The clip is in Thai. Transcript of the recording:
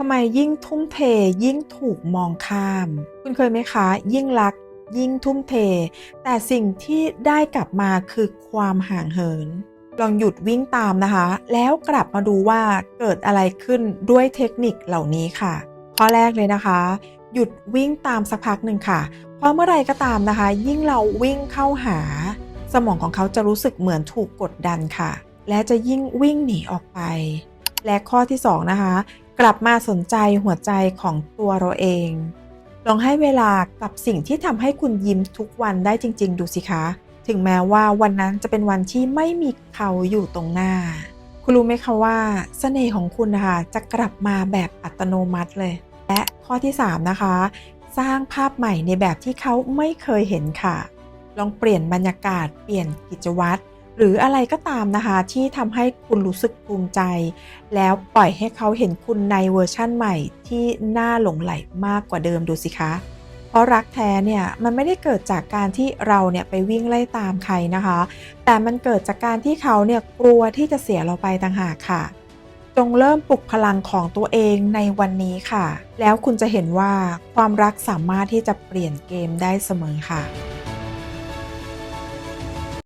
ทำไมยิ่งทุ่มเทยิ่งถูกมองข้าม คุณเคยไหมคะ ยิ่งรักยิ่งทุ่มเท แต่สิ่งที่ได้กลับมาคือความห่างเหิน ลองหยุดวิ่งตามนะคะ แล้วกลับมาดูว่าเกิดอะไรขึ้นด้วยเทคนิคเหล่านี้ค่ะ ข้อแรกเลยนะคะ หยุดวิ่งตามสักพักหนึ่งค่ะ เพราะเมื่อไรก็ตามนะคะ ยิ่งเราวิ่งเข้าหา สมองของเขาจะรู้สึกเหมือนถูกกดดันค่ะ และจะยิ่งวิ่งหนีออกไป และข้อที่สองนะคะ กลับมาสนใจหัวใจของตัวเราเอง ลองให้เวลากับสิ่งที่ทำให้คุณยิ้มทุกวันได้จริง ๆ ดูสิคะ ถึงแม้ว่าวันนั้นจะเป็นวันที่ไม่มีเขาอยู่ตรงหน้า คุณรู้ไหมคะว่าเสน่ห์ของคุณนะคะจะกลับมาแบบอัตโนมัติเลย และข้อที่ 3 นะคะ สร้างภาพใหม่ในแบบที่เขาไม่เคยเห็นค่ะ ลองเปลี่ยนบรรยากาศเปลี่ยนกิจวัตร หรืออะไรก็ตามนะคะที่ทำให้คุณรู้สึกภูมิใจ แล้วปล่อยให้เขาเห็นคุณในเวอร์ชั่นใหม่ที่น่าหลงไหลมากกว่าเดิมดูสิคะ เพราะรักแท้เนี่ยมันไม่ได้เกิดจากการที่เราเนี่ยไปวิ่งไล่ตามใครนะคะ แต่มันเกิดจากการที่เขาเนี่ยกลัวที่จะเสียเราไปต่างหากค่ะ จงเริ่มปลุกพลังของตัวเองในวันนี้ค่ะ แล้วคุณจะเห็นว่าความรักสามารถที่จะเปลี่ยนเกมได้เสมอค่ะ